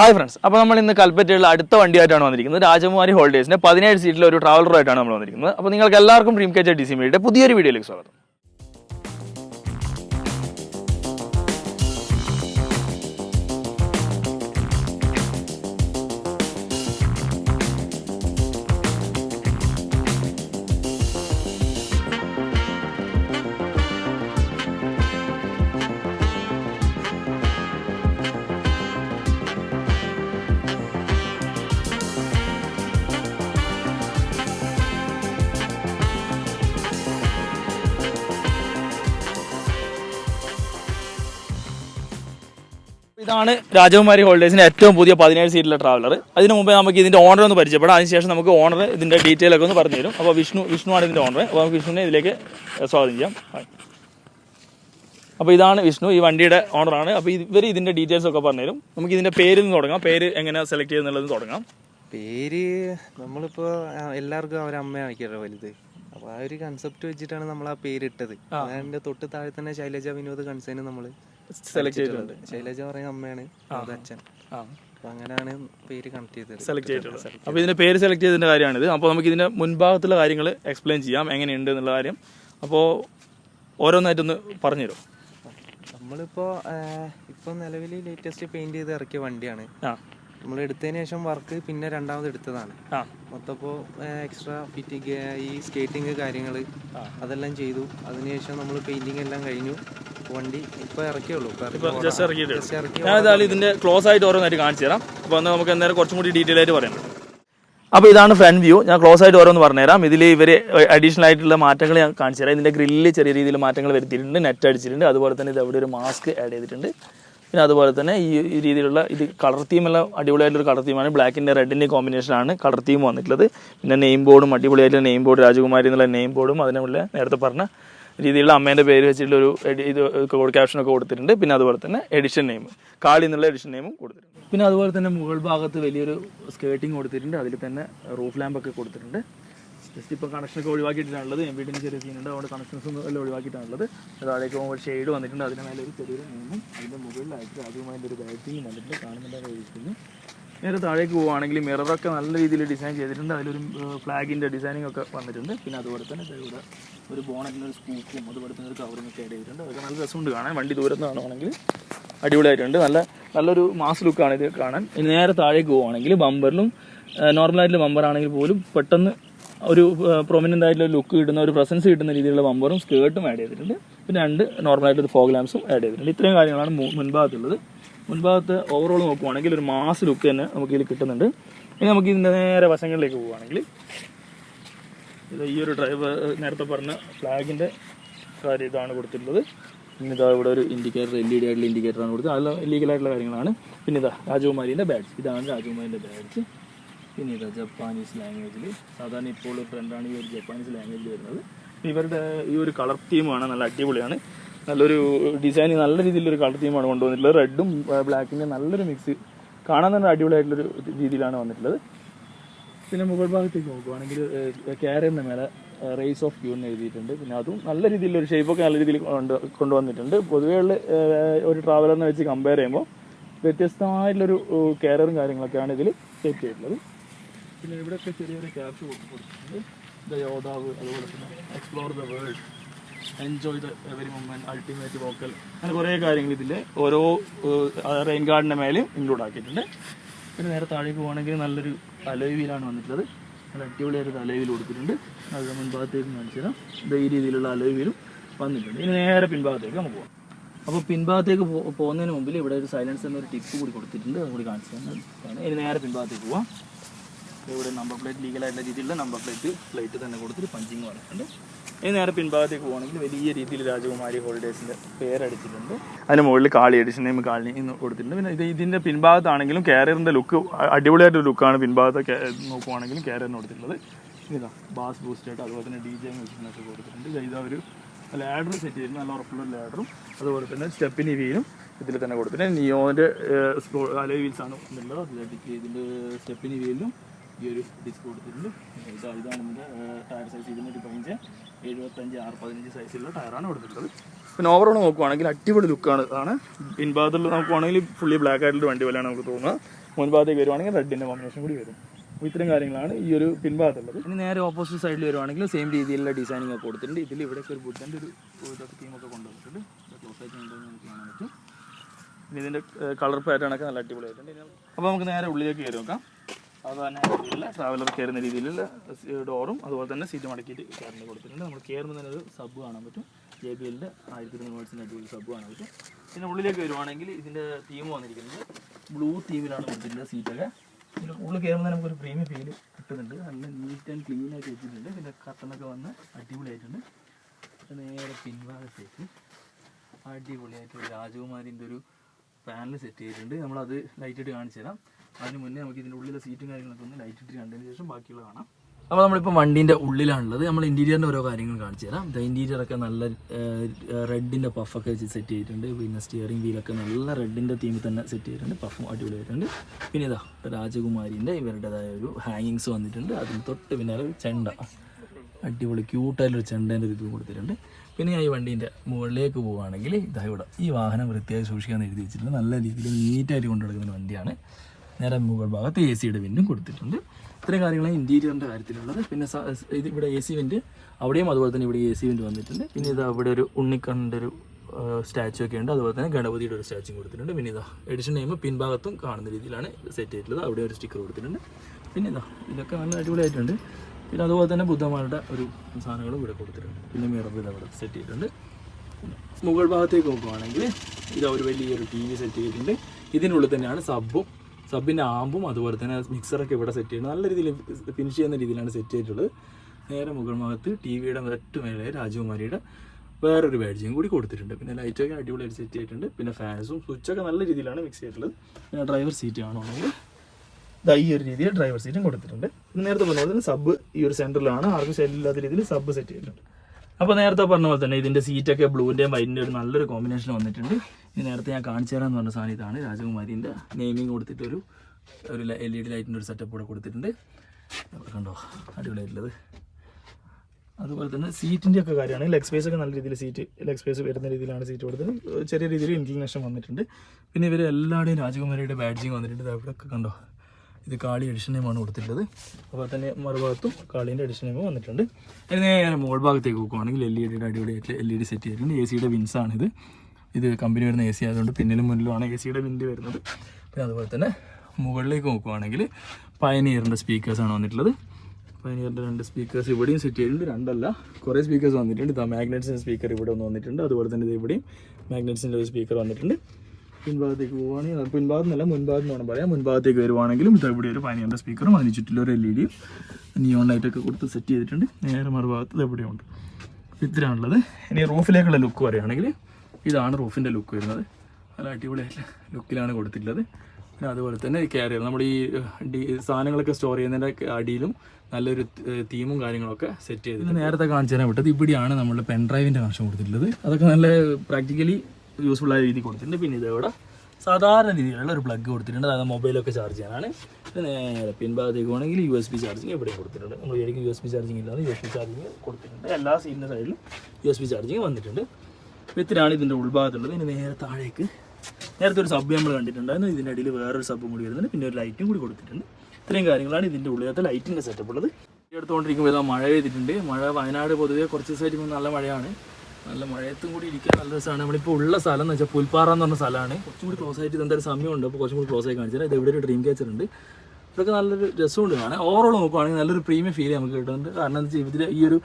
Hi friends അപ്പോൾ നമ്മൾ ഇന്ന് കൽപ്പറ്റയുള്ള അടുത്ത വണ്ടിയായിട്ടാണ് വന്നിരിക്കുന്നത്. രാജകുമാരി ഹോളിഡേസിന്റെ പതിനേഴ് സീറ്റിലെ ഒരു ട്രാവലറായിട്ടാണ് നമ്മൾ വന്നിരിക്കുന്നത്. അപ്പോൾ നിങ്ങൾക്ക് എല്ലാവർക്കും ഡ്രീം കേച്ചർ ഡി സി മീഡിയയുടെ പുതിയൊരു വീഡിയോയിലേക്ക് സ്വാഗതം. ഇതാണ് രാജകുമാരി ഹോൾഡേഴ്സിന്റെ ഏറ്റവും പുതിയ പതിനേഴ് സീറ്റിലെ ട്രാവലർ അതിന് മുമ്പേ നമുക്ക് ഇതിന്റെ ഓണർ ഒന്ന് പരിചയപ്പെടാം. അതിനുശേഷം നമുക്ക് ഓണർ ഇതിന്റെ ഡീറ്റെയിൽ ഒക്കെ ഒന്ന് പറഞ്ഞു തരും അപ്പോൾ വിഷ്ണു വിഷ്ണു ആണ് ഇതിന്റെ ഓണർ അപ്പോൾ നമുക്ക് വിഷ്ണുവിനെ ഇതിലേക്ക് സ്വാഗതം ചെയ്യാം. അപ്പോൾ ഇതാണ് വിഷ്ണു ഈ വണ്ടിയുടെ ഓണറാണ് അപ്പോൾ ഇവർ ഇതിന്റെ ഡീറ്റെയിൽസ് ഒക്കെ പറഞ്ഞു തരും നമുക്ക് ഇതിന്റെ പേരിൽ നിന്ന് തുടങ്ങാം. പേര് എങ്ങനെ സെലക്ട് ചെയ്യുന്നുള്ളത് തുടങ്ങാം. പേര് നമ്മളിപ്പോ എല്ലാവർക്കും അവരമ്മ ആക്കിയല്ലോ വലുത്. അപ്പൊ ആ ഒരു കൺസെപ്റ്റ് വെച്ചിട്ടാണ് നമ്മൾ ആ. പേരിട്ടത് അതിന്റെ തൊട്ട് താഴെ തന്നെ ശൈലജ വിനോദ് കൺസേന് നമ്മൾ. സെലക്ട് ചെയ്തിട്ടുണ്ട്. ശൈലജ പറയുന്ന അമ്മയാണ്. അച്ഛൻ. അങ്ങനെയാണ് പേര് കണക്ട് ചെയ്തത്. സെലക്ട് ചെയ്തിട്ടുള്ളത്. അപ്പോൾ ഇതിന്റെ പേര് സെലക്ട് ചെയ്തതിന്റെ കാര്യമാണിത്. അപ്പോൾ നമുക്ക് ഇതിന്റെ മുൻഭാഗത്തുള്ള കാര്യങ്ങൾ എക്സ്പ്ലെയിൻ ചെയ്യാം. എങ്ങനെയുണ്ട് എന്നുള്ള കാര്യം. അപ്പോൾ ഓരോന്നായിട്ടൊന്ന് പറഞ്ഞുതരും. നമ്മളിപ്പോ ഇപ്പൊ നിലവിൽ ലേറ്റസ്റ്റ് പെയിന്റ് ചെയ്ത് ഇറക്കിയ വണ്ടിയാണ്. നമ്മൾ എടുത്തതിന് ശേഷം വർക്ക് പിന്നെ രണ്ടാമത് എടുത്തതാണ്. മൊത്തപ്പോ എക്സ്ട്രാ ഫിറ്റിംഗ് ഈ സ്കേറ്റിംഗ് കാര്യങ്ങൾ അതെല്ലാം ചെയ്തു. അതിനുശേഷം നമ്മൾ പെയിന്റിംഗ് എല്ലാം കഴിഞ്ഞു. വണ്ടി ഇപ്പൊ ഇറക്കിയുള്ളൂ. ജസ്റ്റ് ഇറക്കിയിട്ട് ഞാൻ ഏതായാലും ഇതിന്റെ ക്ലോസ് ആയിട്ട് ഓരോന്നായിട്ട് കാണിച്ചു തരാം. അപ്പോൾ നമുക്ക് എന്തായാലും കുറച്ചും കൂടി ഡീറ്റെയിൽ ആയിട്ട് പറയാം. അപ്പോൾ ഇതാണ് ഫ്രണ്ട് വ്യൂ ഞാൻ ക്ലോസ് ആയിട്ട് ഓരോന്ന് പറഞ്ഞുതരാം. ഇതിൽ ഇവർ അഡീഷണൽ ആയിട്ടുള്ള മാറ്റങ്ങൾ ഞാൻ കാണിച്ചു തരാം. ഇതിന്റെ ഗ്രില്ലിൽ ചെറിയ രീതിയിൽ മാറ്റങ്ങൾ വരുത്തിയിട്ടുണ്ട്. നെറ്റ് അടിച്ചിട്ടുണ്ട്. അതുപോലെ തന്നെ ഇത് അവിടെ ഒരു മാസ്ക് ആഡ് ചെയ്തിട്ടുണ്ട്. പിന്നെ അതുപോലെ തന്നെ ഈ ഈ രീതിയിലുള്ള ഇത് കളർ തീമെല്ലാം അടിപൊളിയായിട്ടുള്ള കളർ തീമാണ് ബ്ലാക്കിന്റെ റെഡിന്റെ കോമ്പിനേഷനാണ് കളർ തീം വന്നിട്ടുള്ളത്. പിന്നെ നെയിം ബോർഡും അടിപൊളിയായിട്ടുള്ള നെയിം ബോർഡ് രാജകുമാരി എന്നുള്ള നെയിം ബോർഡും അതിനുള്ള നേരത്തെ പറഞ്ഞ രീതിയിലുള്ള അമ്മേന്റെ പേര് വെച്ചിട്ടുള്ള ഒരു ഇത് ക്യാപ്ഷനൊക്കെ കൊടുത്തിട്ടുണ്ട്. പിന്നെ അതുപോലെ തന്നെ എഡിഷൻ നെയിം കാളി എന്നുള്ള എഡിഷൻ നെയിമും കൊടുത്തിട്ടുണ്ട്. പിന്നെ അതുപോലെ തന്നെ മുകൾ ഭാഗത്ത് വലിയൊരു സ്കേർട്ടിങ് കൊടുത്തിട്ടുണ്ട്. അതിൽ തന്നെ റൂഫ് ലാമ്പ് ഒക്കെ കൊടുത്തിട്ടുണ്ട്. ജസ്റ്റ് ഇപ്പോൾ കണക്ഷനൊക്കെ ഒഴിവാക്കിയിട്ടാണുള്ളത്. എം ബിഡിന് ചെറിയ സീനുണ്ട് അതുകൊണ്ട് കണക്ഷൻസ് ഒന്നും എല്ലാം ഒഴിവാക്കിയിട്ടാണുള്ളത്. താഴേക്ക് പോകുമ്പോൾ ഷെയ്ഡ് വന്നിട്ടുണ്ട്. അതിന് മേലെ ഒരു ചെറിയൊരു നെയിമും അതിന്റെ മുകളിലായിട്ട് ആദ്യമായിട്ട് ഒരു ബാറ്റിങ് വന്നിട്ടുണ്ട് കാണുന്നുണ്ടാകും എഴുതിക്കുന്നു നേരെ താഴേക്ക് പോവുകയാണെങ്കിൽ മിററൊക്കെ നല്ല രീതിയിൽ ഡിസൈൻ ചെയ്തിട്ടുണ്ട്. അതിലൊരു ഫ്ലാഗിന്റെ ഡിസൈനിങ് ഒക്കെ വന്നിട്ടുണ്ട്. പിന്നെ അതുപോലെ തന്നെ ഇവിടെ ഒരു ബോണറ്റിന് ഒരു സ്കൂപ്പും അതുപോലെ തന്നെ ഒരു കവറും ഒക്കെ ആഡ് ചെയ്തിട്ടുണ്ട്. അതൊക്കെ നല്ല രസമുണ്ട് കാണാൻ. വണ്ടി ദൂരത്ത് കാണുവാണെങ്കിൽ അടിപൊളിയായിട്ടുണ്ട്. നല്ല നല്ലൊരു മാസ് ലുക്കാണ് ഇത് കാണാൻ. നേരെ താഴേക്ക് പോവുകയാണെങ്കിൽ ബമ്പറിലും നോർമലായിട്ടുള്ള ബമ്പർ ആണെങ്കിൽ പോലും പെട്ടെന്ന് ഒരു പ്രൊമിനന്റ് ആയിട്ടുള്ള ലുക്ക് കിട്ടുന്ന ഒരു പ്രസൻസ് കിട്ടുന്ന രീതിയിലുള്ള ബമ്പറും സ്കേർട്ടും ആഡ് ചെയ്തിട്ടുണ്ട്. പിന്നെ രണ്ട് നോർമലായിട്ട് ഒരു ഫോഗ് ലാംസും ആഡ് ചെയ്തിട്ടുണ്ട്. ഇത്രയും കാര്യങ്ങളാണ് മുൻഭാഗത്തുള്ളത്. മുൻഭാഗത്ത് ഓവറോൾ നോക്കുവാണെങ്കിൽ ഒരു മാസ് ലുക്ക് തന്നെ നമുക്ക് ഇതിൽ കിട്ടുന്നുണ്ട്. ഇനി നമുക്ക് ഇതിന്റെ നേരെ വശങ്ങളിലേക്ക് പോവുകയാണെങ്കിൽ ഇത് ഈ ഒരു ഡ്രൈവർ നേരത്തെ പറഞ്ഞ ഫ്ലാഗിന്റെ കാര്യം ഇതാണ് കൊടുത്തിട്ടുള്ളത്. പിന്നെ ഇതാ ഇവിടെ ഒരു ഇൻഡിക്കേറ്റർ എൽ ഇ ഡി ആയിട്ടുള്ള ഇൻഡിക്കേറ്ററാണ് കൊടുത്തത്. അതെല്ലാം ലീഗലായിട്ടുള്ള കാര്യങ്ങളാണ്. പിന്നെ ഇതാ രാജകുമാരിന്റെ ബാഡ്ജ് ഇതാണ് രാജകുമാരിന്റെ ബാഡ്ജ് പിന്നെ ഇതാ ജപ്പാനീസ് ലാംഗ്വേജിൽ സാധാരണ ഇപ്പോൾ ട്രെൻഡാണ് ഈ ഒരു ജപ്പാനീസ് ലാംഗ്വേജിൽ വരുന്നത്. ഇവരുടെ ഈ ഒരു കളർ തീമാണ് നല്ല അടിപൊളിയാണ്. നല്ലൊരു ഡിസൈൻ നല്ല രീതിയിലൊരു കളർ തീമാണ് കൊണ്ടുവന്നിട്ടുള്ളത്. റെഡും ബ്ലാക്കിന്റെ നല്ലൊരു മിക്സ് കാണാൻ തന്നെ അടിപൊളിയായിട്ടുള്ളൊരു രീതിയിലാണ് വന്നിട്ടുള്ളത്. പിന്നെ മുകൾ ഭാഗത്തേക്ക് നോക്കുവാണെങ്കിൽ ക്യാരറിന്റെ മേലെ റേസ് ഓഫ് ക്യൂ എന്ന് എഴുതിയിട്ടുണ്ട്. പിന്നെ അതും നല്ല രീതിയിലൊരു ഷേപ്പൊക്കെ നല്ല രീതിയിൽ കൊണ്ട് കൊണ്ടുവന്നിട്ടുണ്ട്. പൊതുവേ ഉള്ള ഒരു ട്രാവലറിനെ വെച്ച് കമ്പയർ ചെയ്യുമ്പോൾ വ്യത്യസ്തമായിട്ടുള്ളൊരു കെയറും കാര്യങ്ങളൊക്കെയാണ് ഇതിൽ സെറ്റ് ചെയ്തിട്ടുള്ളത്. പിന്നെ ഇവിടെയൊക്കെ ചെറിയൊരു ക്യാപ്സ് കൊടുത്തിട്ടുണ്ട്. ദ യോദാവ് അതുപോലെ തന്നെ explore the world enjoy the every moment ultimate vocal അങ്ങനെ കുറേ കാര്യങ്ങൾ ഇതിൽ ഓരോ റെയിൻ ഗാർഡിന്റെ മേലെയും ഇൻക്ലൂഡ് ആക്കിയിട്ടുണ്ട്. പിന്നെ നേരെ താഴേക്ക് പോകണമെങ്കിൽ നല്ലൊരു അലോയിലാണ് വന്നിട്ടുള്ളത്. നല്ല അടിപൊളിയായിട്ട് അലോയിൽ കൊടുത്തിട്ടുണ്ട്. അത് മുൻഭാഗത്തേക്ക് കാണിച്ചു തരാം. ഈ രീതിയിലുള്ള അലോയിലും വന്നിട്ടുണ്ട്. ഇനി നേരെ പിൻഭാഗത്തേക്ക് നമുക്ക് പോകാം അപ്പോൾ പിൻഭാഗത്തേക്ക് പോകുന്നതിന് മുമ്പിൽ ഇവിടെ ഒരു സൈലൻസ് എന്നൊരു ടിപ്പ് കൂടി കൊടുത്തിട്ടുണ്ട്. അതുകൂടി കാണിച്ചു തരാം. ഇനി നേരെ പിൻഭാഗത്തേക്ക് പോവാം. ഇവിടെ നമ്പർ പ്ലേറ്റ് ലീഗലായിട്ടുള്ള രീതിയിലുള്ള നമ്പർ പ്ലേറ്റ് പ്ലേറ്റ് തന്നെ കൊടുത്തിട്ട് പഞ്ചിങ് വന്നിട്ടുണ്ട്. ഇനി നേരെ പിൻഭാഗത്തേക്ക് പോകണമെങ്കിൽ വലിയ രീതിയിൽ രാജകുമാരി ഹോളിഡേസിന്റെ പേരടിച്ചിട്ടുണ്ട് അതിന് മുകളിൽ കാളി എഡിഷൻ നെയിം കാളി എന്ന് കൊടുത്തിട്ടുണ്ട്. പിന്നെ ഇത് ഇതിന്റെ പിൻഭാഗത്താണെങ്കിലും കാരിയറിന്റെ ലുക്ക് അടിപൊളിയായിട്ടൊരു ലുക്കാണ് പിൻഭാഗത്ത് നോക്കുവാണെങ്കിലും കാരിയറിന് കൊടുത്തിട്ടുള്ളത്. ഇതാ ബാസ് ബൂസ്റ്റായിട്ട് അതുപോലെ തന്നെ ഡി ജെ മ്യൂസിക്കിനൊക്കെ കൊടുത്തിട്ടുണ്ട്. ഇത് ഒരു ലാഡർ സെറ്റ് ചെയ്തിട്ടുണ്ട് നല്ല ഉറപ്പുള്ള ലാഡറും അതുപോലെ തന്നെ സ്റ്റെപ്പിന് വീലും ഇതിൽ തന്നെ കൊടുത്തിട്ടുണ്ട്. നിയോന്റെ അലോ വീൽസ് വീൽസാണ് ഇതിന്റെ സ്റ്റെപ്പിന് വീലിലും ഈ ഒരു ഡിസ്ക് കൊടുത്തിട്ടുണ്ട്. ഇതാ ഇതാണ് നമ്മുടെ ടയർ സൈസ് ഇരുന്നൂറ്റി പതിനഞ്ച് എഴുപത്തഞ്ച് ആറ് പതിനഞ്ച് സൈസിലുള്ള ടയറാണ് കൊടുത്തിട്ടുള്ളത്. പിന്നെ ഓവറോൾ നോക്കുവാണെങ്കിൽ അടിപൊളി ലുക്കാണ് ആണ്. പിൻഭാഗത്തിൽ നോക്കുവാണെങ്കിൽ ഫുള്ളി ബ്ലാക്ക് ആയിട്ടുള്ള വണ്ടി പോലെയാണ് നമുക്ക് തോന്നുന്നത്. മുൻഭാഗത്തേക്ക് വരുവാണെങ്കിൽ റെഡിന്റെ കോമ്പിനേഷൻ കൂടി വരും. ഇത്തരം കാര്യങ്ങളാണ് ഈ ഒരു പിൻഭാഗത്തുള്ളത് ഇനി നേരെ ഓപ്പോസിറ്റ് സൈഡിൽ വരുവാണെങ്കിൽ സെയിം രീതിയിലുള്ള ഡിസൈനിങ് ഒക്കെ കൊടുത്തിട്ടുണ്ട്. ഇതിൽ ഇവിടെയൊക്കെ ഒരു ബുദ്ധന്റെ ഒരു തീമൊക്കെ കൊണ്ടുവന്നിട്ടുണ്ട്. ക്ലോസ് ആയിട്ട് ഉണ്ടെന്ന് നമുക്ക് കാണാൻ പറ്റും. പിന്നെ ഇതിന്റെ കളർ പാറ്റേൺ ഒക്കെ നല്ല അടിപൊളിയായിട്ടുണ്ട്. അപ്പോൾ നമുക്ക് നേരെ ഉള്ളിലേക്ക് കയറി നോക്കാം. അത് തന്നെ രീതിയിലുള്ള ട്രാവലർ കയറുന്ന രീതിയിലുള്ള ഡോറും അതുപോലെ തന്നെ സീറ്റ് മടക്കിയിട്ട് കയറിന് കൊടുത്തിട്ടുണ്ട്. നമ്മൾ കയറുമ്പോൾ തന്നെ ഒരു സബ് കാണാൻ പറ്റും. ജെ ബി എല്ലിന്റെ ആയിരത്തി ഇരുന്നൂറ് അടിപൊളി സബ് കാണാൻ പറ്റും. പിന്നെ ഉള്ളിലേക്ക് വരുവാണെങ്കിൽ ഇതിന്റെ തീം വന്നിരിക്കുന്നത് ബ്ലൂ തീമിലാണ് കൊടുത്തിട്ടുള്ളത് സീറ്റൊക്കെ പിന്നെ ഉള്ളിൽ കയറുമ്പോൾ തന്നെ നമുക്കൊരു പ്രീമിയം ഫീൽ കിട്ടുന്നുണ്ട്. നല്ല നീറ്റ് ആൻഡ് ക്ലീൻ ആയിട്ട് വെച്ചിട്ടുണ്ട്. പിന്നെ കട്ടനൊക്കെ വന്ന് അടിപൊളിയായിട്ടുണ്ട്. നേരെ പിൻഭാഗത്തേക്ക് അടിപൊളിയായിട്ട് രാജകുമാരിന്റെ ഒരു പാനൽ സെറ്റ് ചെയ്തിട്ടുണ്ട്. നമ്മളത് ലൈറ്റ് ഇട്ട് കാണിച്ചു തരാം അതിന് മുന്നേ നമുക്ക് ഇതിന്റെ ഉള്ളിലെ സീറ്റും കാര്യങ്ങളൊക്കെ ഒന്ന് ലൈറ്റ് ഇട്ട് കണ്ടതിന് ശേഷം ബാക്കിയുള്ള കാണാം. അപ്പോൾ നമ്മളിപ്പോൾ വണ്ടീന്റെ ഉള്ളിലാണുള്ളത്. നമ്മൾ ഇന്റീരിയറിന്റെ ഓരോ കാര്യങ്ങൾ കാണിച്ചു തരാം. ദ ഇന്റീരിയറൊക്കെ നല്ല റെഡിന്റെ പഫൊക്കെ വെച്ച് സെറ്റ് ചെയ്തിട്ടുണ്ട്. പിന്നെ സ്റ്റിയറിംഗ് വീലൊക്കെ നല്ല റെഡിന്റെ തീമിൽ തന്നെ സെറ്റ് ചെയ്തിട്ടുണ്ട്. പഫും അടിപൊളിയായിട്ടുണ്ട്. പിന്നെ ഇതാ രാജകുമാരിന്റെ ഇവരുടേതായ ഒരു ഹാങ്ങിങ്സ് വന്നിട്ടുണ്ട്. അതിന് തൊട്ട് പിന്നാലെ ഒരു ചെണ്ട. അടിപൊളി ക്യൂട്ടായിട്ടൊരു ചെണ്ടേന്റെ ഇത് കൊടുത്തിട്ടുണ്ട്. പിന്നെ ഞാൻ ഈ വണ്ടീന്റെ മുകളിലേക്ക് പോവുകയാണെങ്കിൽ ഇതാ ഇവിടെ ഈ വാഹനം വൃത്തിയായി സൂക്ഷിക്കാൻ എഴുതി വെച്ചിട്ടുണ്ട്. നല്ല രീതിയിൽ നീറ്റായിട്ട് കൊണ്ടു നടക്കുന്ന വണ്ടിയാണ്. നേരെ മുകൾ ഭാഗത്ത് എ സിയുടെ വിൻഡും കൊടുത്തിട്ടുണ്ട്. ഇത്രയും കാര്യങ്ങളാണ് ഇന്റീരിയറിന്റെ കാര്യത്തിലുള്ളത്. പിന്നെ ഇത് ഇവിടെ എ സി വിൻഡ് അവിടെയും അതുപോലെ തന്നെ ഇവിടെ എ സി വിൻഡ് വന്നിട്ടുണ്ട്. പിന്നെ ഇത് അവിടെ ഒരു ഉണ്ണിക്കണ്ണന്റെ ഒരു സ്റ്റാച്ചു ഒക്കെ ഉണ്ട്. അതുപോലെ തന്നെ ഗണപതിയുടെ ഒരു സ്റ്റാച്ചും കൊടുത്തിട്ടുണ്ട്. പിന്നെ ഇതാ എഡിഷൻ നെയിം പിൻഭാഗത്തും കാണുന്ന രീതിയിലാണ് സെറ്റ് ചെയ്തിട്ടുള്ളത്. അവിടെ ഒരു സ്റ്റിക്കർ കൊടുത്തിട്ടുണ്ട്. പിന്നെ ഇതാ ഇതൊക്കെ നല്ല അടിപൊളിയായിട്ടുണ്ട്. പിന്നെ അതുപോലെ തന്നെ ബുദ്ധന്മാരുടെ ഒരു സാധനങ്ങളും ഇവിടെ കൊടുത്തിട്ടുണ്ട്. പിന്നെ മിറർ ഇത് അവിടെ സെറ്റ് ചെയ്തിട്ടുണ്ട്. മുകൾ ഭാഗത്തേക്ക് നോക്കുവാണെങ്കിൽ ഇത് ഒരു വലിയൊരു ടി വി സെറ്റ് ചെയ്തിട്ടുണ്ട്. ഇതിനുള്ളിൽ തന്നെയാണ് സബും സബിന്റെ ആമ്പും അതുപോലെ തന്നെ മിക്സറൊക്കെ ഇവിടെ സെറ്റ് ചെയ്യുന്നത്. നല്ല രീതിയിൽ ഫിനിഷ് ചെയ്യുന്ന രീതിയിലാണ് സെറ്റ് ചെയ്തിട്ടുള്ളത്. നേരെ മുകൾ ഭാഗത്ത് ടി വിയുടെ ഏറ്റവും മേലെ രാജകുമാരിയുടെ വേറൊരു ബാഡ്ജിയും കൂടി കൊടുത്തിട്ടുണ്ട്. പിന്നെ ലൈറ്റൊക്കെ അടിപൊളിയായിട്ട് സെറ്റ് ചെയ്തിട്ടുണ്ട്. പിന്നെ ഫാൻസും സ്വിച്ചൊക്കെ നല്ല രീതിയിലാണ് മിക്സ് ചെയ്തിട്ടുള്ളത്. പിന്നെ ഡ്രൈവർ സീറ്റ് ആണെന്നുണ്ടെങ്കിൽ ഈ ഒരു രീതിയിൽ ഡ്രൈവർ സീറ്റും കൊടുത്തിട്ടുണ്ട്. നേരത്തെ പറഞ്ഞ പോലെ തന്നെ സബ് ഈ ഒരു സെന്ററിലാണ് ആർക്കും ശല്യമില്ലാത്ത രീതിയിൽ സബ് സെറ്റ് ചെയ്തിട്ടുണ്ട് അപ്പോൾ നേരത്തെ പറഞ്ഞ പോലെ തന്നെ ഇതിന്റെ സീറ്റൊക്കെ ബ്ലൂവിന്റെയും വൈറ്റിന്റെ ഒരു നല്ലൊരു കോമ്പിനേഷൻ വന്നിട്ടുണ്ട്. ഇനി നേരത്തെ ഞാൻ കാണിച്ചു തരാമെന്ന് പറഞ്ഞ സാധനം ഇതാണ്. രാജകുമാരിന്റെ നെയിമിങ് കൊടുത്തിട്ടൊരു ഒരു എൽ ഇ ഡി ലൈറ്റിന്റെ ഒരു സെറ്റപ്പ് കൂടെ കൊടുത്തിട്ടുണ്ട്. അവിടെ കണ്ടോ അടിപൊളിയായിട്ടുള്ളത്. അതുപോലെ തന്നെ സീറ്റിന്റെ ഒക്കെ കാര്യമാണ്. ലെഗ് സ്പേസ് ഒക്കെ നല്ല രീതിയിൽ സീറ്റ് ലെഗ് സ്പേസ് വരുന്ന രീതിയിലാണ് സീറ്റ് കൊടുത്തത്. ചെറിയ രീതിയിൽ ഇൻക്ലിനേഷൻ വന്നിട്ടുണ്ട്. പിന്നെ ഇവർ എല്ലാവരുടെയും രാജകുമാരിയുടെ ബാഡ്ജിങ് വന്നിട്ടുണ്ട്. ദാ ഒക്കെ കണ്ടോ ഇത് കാളി എഡിഷൻ നെയിമാണ് കൊടുത്തിട്ടുള്ളത്. അപ്പോൾ തന്നെ മറുഭാഗത്തും കാളീന്റെ എഡിഷൻ നെയിം വന്നിട്ടുണ്ട്. ഇനി നേരെ മുകൾ ഭാഗത്തേക്ക് നോക്കുവാണെങ്കിൽ എൽ ഇ ഡിയുടെ അടിപൊളിയായിട്ട് എൽ ഇ ഡി സെറ്റ് ചെയ്തിട്ടുണ്ട് എ സിയുടെ വിൻസാണിത് ഇത് കമ്പനി വരുന്ന എ സി ആയതുകൊണ്ട് പിന്നിലും മുന്നിലുമാണ് എ സിയുടെ വിൻഡ് വരുന്നത്. പിന്നെ അതുപോലെ തന്നെ മുകളിലേക്ക് നോക്കുവാണെങ്കിൽ പയനിയറിന്റെ സ്പീക്കേഴ്സാണ് വന്നിട്ടുള്ളത്. പയനിയറിന്റെ രണ്ട് സ്പീക്കേഴ്സ് ഇവിടെയും സെറ്റ് ചെയ്തിട്ടുണ്ട്. രണ്ടല്ല കുറേ സ്പീക്കേഴ്സ് വന്നിട്ടുണ്ട്. ഇതാ മാഗ്നറ്റ്സിന്റെ സ്പീക്കർ ഇവിടെ ഒന്ന് വന്നിട്ടുണ്ട്. അതുപോലെ തന്നെ ഇത് ഇവിടെയും മാഗ്നറ്റ്സിന്റെ ഒരു സ്പീക്കർ വന്നിട്ടുണ്ട്. പിൻഭാഗത്തേക്ക് പോവുകയാണെങ്കിൽ അത് പിൻഭാഗത്ത് നിന്നല്ല മുൻഭാഗത്ത് എന്ന് വേണം പറയാം. മുൻഭാഗത്തേക്ക് വരുവാണെങ്കിലും ഇത് ഇവിടെ ഒരു പനിയന്റെ സ്പീക്കറും അതിന് ചുറ്റിലും ഒരു എൽ ഇ ഡിയും നിയോൺ ലൈറ്റൊക്കെ കൊടുത്ത് സെറ്റ് ചെയ്തിട്ടുണ്ട്. നേരെ മറുഭാഗത്ത് ഇത് എവിടെയുണ്ട്? ഇത്രയാണുള്ളത് ഇനി റൂഫിലേക്കുള്ള ലുക്ക് പറയുകയാണെങ്കിൽ ഇതാണ് റൂഫിന്റെ ലുക്ക് വരുന്നത്. നല്ല അടിപൊളി ലുക്കിലാണ് കൊടുത്തിട്ടുള്ളത്. പിന്നെ അതുപോലെ തന്നെ ക്യാരിയർ നമ്മുടെ ഈ ഡി സാധനങ്ങളൊക്കെ സ്റ്റോർ ചെയ്യുന്നതിന്റെ അടിയിലും നല്ലൊരു തീമും കാര്യങ്ങളൊക്കെ സെറ്റ് ചെയ്തിട്ടുണ്ട്. നേരത്തെ കാണിച്ചു തരാൻ വിട്ടത് ഇവിടെയാണ് നമ്മൾ പെൻഡ്രൈവിന്റെ കണക്ഷൻ കൊടുത്തിട്ടുള്ളത്. അതൊക്കെ നല്ല പ്രാക്ടിക്കലി യൂസ്ഫുൾ ആയ രീതിയിൽ കൊടുത്തിട്ടുണ്ട്. പിന്നെ ഇതവിടെ സാധാരണ രീതിയിലുള്ള ഒരു പ്ലഗ് കൊടുത്തിട്ടുണ്ട്. അതായത് മൊബൈലൊക്കെ ചാർജ് ചെയ്യാനാണ്. നേരെ പിൻഭാഗത്തേക്ക് പോകണമെങ്കിൽ യു എസ് ബി ചാർജിങ് എവിടെയും കൊടുത്തിട്ടുണ്ട്. നമ്മൾ ശരിക്കും യു എസ് ബി ചാർജിങ് ഇല്ലാതെ യു എസ് ബി ചാർജിങ് കൊടുത്തിട്ടുണ്ട്. എല്ലാ സീറ്റിന്റെ സൈഡിലും യു എസ് ബി ചാർജിങ് വന്നിട്ടുണ്ട്. ഇത്രയാണ് ഇതിന്റെ ഉൾഭാഗത്തുള്ളത്. ഇനി നേരെ താഴേക്ക് നേരത്തെ ഒരു സബ് നമ്മൾ കണ്ടിട്ടുണ്ടായിരുന്നു. ഇതിന്റെ അടിയിൽ വേറൊരു സബും കൂടി വരുന്നുണ്ട്. പിന്നെ ഒരു ലൈറ്റും കൂടി കൊടുത്തിട്ടുണ്ട്. ഇത്രയും കാര്യങ്ങളാണ് ഇതിന്റെ ഉള്ളിലത്തെ ലൈറ്റിന്റെ സെറ്റപ്പ് ഉള്ളത്. എടുത്തുകൊണ്ടിരിക്കുമ്പോൾ ഇതാ മഴ പെയ്തിട്ടുണ്ട്. മഴ വയനാട് പൊതുവേ കുറച്ച് ദിവസമായിട്ട് നല്ല മഴയാണ്. നല്ല മഴയത്തും കൂടി ഇരിക്കാൻ നല്ല രസമാണ്. നമ്മളിപ്പോൾ ഉള്ള സ്ഥലം എന്ന് വെച്ചാൽ പുൽപ്പാറ എന്ന് പറഞ്ഞ സ്ഥലമാണ്. കുറച്ചും കൂടി ക്ലോസ് ആയിട്ട് ഇതെന്തായാലും സമയമുണ്ട്. അപ്പോൾ കുറച്ചും കൂടി ക്ലോസ് ആയി കാണിച്ചാൽ ഇത് ഇവിടെ ഒരു ഡ്രീം ക്യാച്ചർ ഉണ്ട്. ഇതൊക്കെ നല്ലൊരു രസമുണ്ട് കാണാൻ. ഓവറോൾ നോക്കുവാണെങ്കിൽ നല്ലൊരു പ്രീമിയം ഫീൽ നമുക്ക് കിട്ടുന്നുണ്ട്. കാരണം എന്താ വെച്ചാൽ ഇതിൽ ഈ ഒരു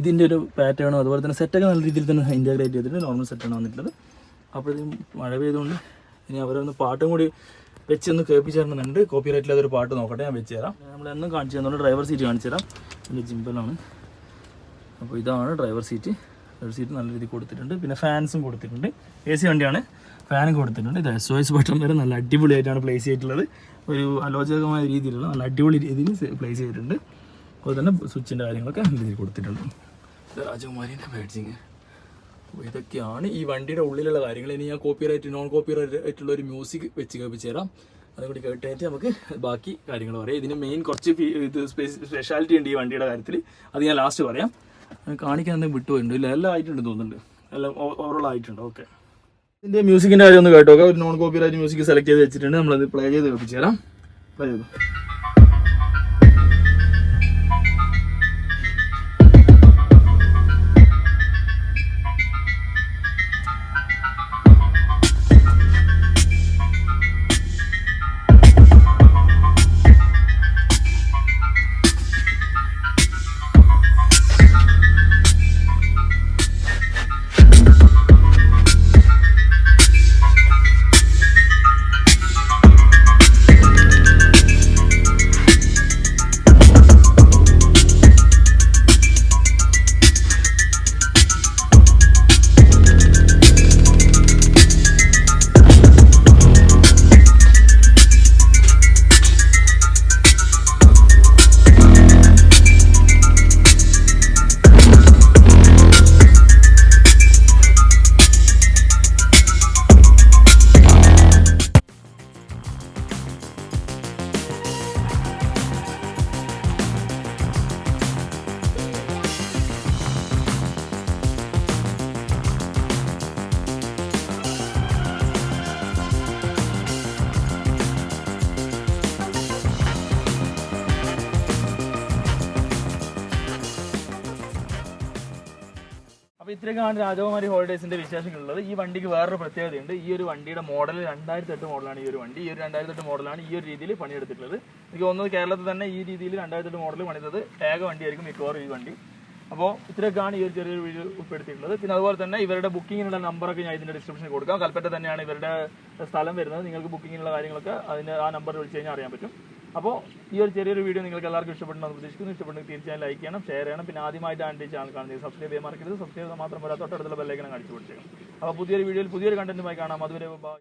ഇതിന്റെ ഒരു പാറ്റേണും അതുപോലെ തന്നെ സെറ്റൊക്കെ നല്ല രീതിയിൽ തന്നെ ഇന്റഗ്രേറ്റ് ചെയ്തിട്ട് നോർമൽ സെറ്റാണ് വന്നിട്ടുള്ളത്. അപ്പോഴത്തേക്കും മഴ പെയ്തുകൊണ്ട് ഇനി അവരൊന്ന് പാട്ടും കൂടി വെച്ചൊന്ന് കേൾപ്പിച്ച് തരണമെന്നുണ്ട് കോപ്പി റൈറ്റിൽ ഒരു പാട്ട് നോക്കട്ടെ ഞാൻ വെച്ച് തരാം നമ്മൾ എന്നും കാണിച്ചു തന്നുകൊണ്ട് ഡ്രൈവർ സീറ്റ് കാണിച്ചു തരാം. എന്റെ ജിമ്പലാണ് അപ്പോൾ ഇതാണ് ഡ്രൈവർ സീറ്റ് ഡ്രൈവർ സീറ്റ് നല്ല രീതിയിൽ കൊടുത്തിട്ടുണ്ട്. പിന്നെ ഫാൻസും കൊടുത്തിട്ടുണ്ട്. എ സി വണ്ടിയാണ്. ഫാനും കൊടുത്തിട്ടുണ്ട്. ഇത് എസ് ഒ എസ് ബട്ടൺ വരെ നല്ല അടിപൊളിയായിട്ടാണ് പ്ലേസ് ചെയ്തിട്ടുള്ളത്. ഒരു അലോചകമായ രീതിയിലുള്ള നല്ല അടിപൊളി രീതിയിൽ പ്ലേസ് ചെയ്തിട്ടുണ്ട്. അതുപോലെ തന്നെ സ്വിച്ചിന്റെ കാര്യങ്ങളൊക്കെ നല്ല രീതിയിൽ കൊടുത്തിട്ടുണ്ട്. രാജകുമാരിന്റെ ബാഡ്ജിങ് അപ്പോൾ ഇതൊക്കെയാണ് ഈ വണ്ടിയുടെ ഉള്ളിലുള്ള കാര്യങ്ങൾ. ഇനി ഞാൻ copyright non copyright ആയിട്ടുള്ള ഒരു മ്യൂസിക് വെച്ച് കേൾപ്പിച്ച് തരാം. അതുകൂടി കേട്ടിട്ട് നമുക്ക് ബാക്കി കാര്യങ്ങൾ പറയാം. ഇതിന് മെയിൻ കുറച്ച് ഇത് സ്പെഷ്യാലിറ്റി ഉണ്ട് ഈ വണ്ടിയുടെ കാര്യത്തിൽ അത് ഞാൻ ലാസ്റ്റ് പറയാം. കാണിക്കാൻ എന്തെങ്കിലും വിട്ടുപോയിട്ടുണ്ട്. ഇല്ല എല്ലാം ആയിട്ടുണ്ട് തോന്നുന്നുണ്ട്. എല്ലാം ഓവറോൾ ആയിട്ടുണ്ട്. ഓക്കെ ഇതിന്റെ മ്യൂസിക്കിന്റെ കാര്യം ഒന്ന് കേട്ടോ ഒരു non copyright music select ചെയ്ത് വെച്ചിട്ടുണ്ട്. നമ്മളത് പ്ലേ ചെയ്ത് കേൾപ്പിച്ചു തരാം. പ്ലേ ചെയ്തു. അപ്പോൾ ഇത്രയൊക്കെയാണ് രാജകുമാരി ഹോളിഡേസിന്റെ വിശേഷങ്ങളുള്ളത്. ഈ വണ്ടിക്ക് വേറൊരു പ്രത്യേകതയുണ്ട്. ഈ ഒരു വണ്ടിയുടെ മോഡൽ രണ്ടായിരത്തി എട്ട് മോഡലാണ് ഈ ഒരു വണ്ടി. ഈ ഒരു രണ്ടായിരത്തി എട്ട് മോഡലാണ് ഈ ഒരു രീതിയിൽ പണിയെടുത്തിട്ടുള്ളത്. എനിക്ക് തോന്നുന്നത് കേരളത്തിൽ തന്നെ ഈ രീതിയിൽ രണ്ടായിരത്തി എട്ട് മോഡൽ പണിതത് ഏക വണ്ടിയായിരിക്കും മിക്കവാറും ഈ വണ്ടി. അപ്പോൾ ഇത്രയൊക്കെയാണ് ഈ ഒരു ചെറിയൊരു വീഡിയോ ഉൾപ്പെടുത്തിയിട്ടുള്ളത്. പിന്നെ അതുപോലെ തന്നെ ഇവരുടെ ബുക്കിങ്ങിനുള്ള നമ്പറൊക്കെ ഞാൻ ഇതിന്റെ ഡിസ്ക്രിപ്ഷനിൽ കൊടുക്കാം. കൽപ്പറ്റ തന്നെയാണ് ഇവരുടെ സ്ഥലം വരുന്നത്. നിങ്ങൾക്ക് ബുക്കിങ്ങിനുള്ള കാര്യങ്ങളൊക്കെ അതിന് ആ നമ്പർ വിളിച്ച് കഴിഞ്ഞാൽ അറിയാൻ പറ്റും. അപ്പോൾ ഈ ഒരു ചെറിയൊരു വീഡിയോ നിങ്ങൾക്ക് എല്ലാവർക്കും ഇഷ്ടപ്പെടുന്നു പ്രതീക്ഷിക്കുന്നു. ഇഷ്ടപ്പെടുന്നു തീർച്ചയായും ലൈക്ക് ചെയ്യണം ഷെയർ ചെയ്യണം. പിന്നെ ആദ്യമായിട്ടാണ് ഈ ചാനൽ കാണുന്നത് സബ്സ്ക്രൈബ് ചെയ്യാൻ മറക്കരുത്. സബ്സ്ക്രൈബ് മാത്രം പോരാ. തൊട്ടടുത്തുള്ള ബെല്ലൈക്കണം കാണിച്ചു പിടിച്ചേക്കും അപ്പോൾ പുതിയൊരു വീഡിയോയിൽ പുതിയൊരു കണ്ടന്റുമായി കാണാം. അതുവരെ ബൈ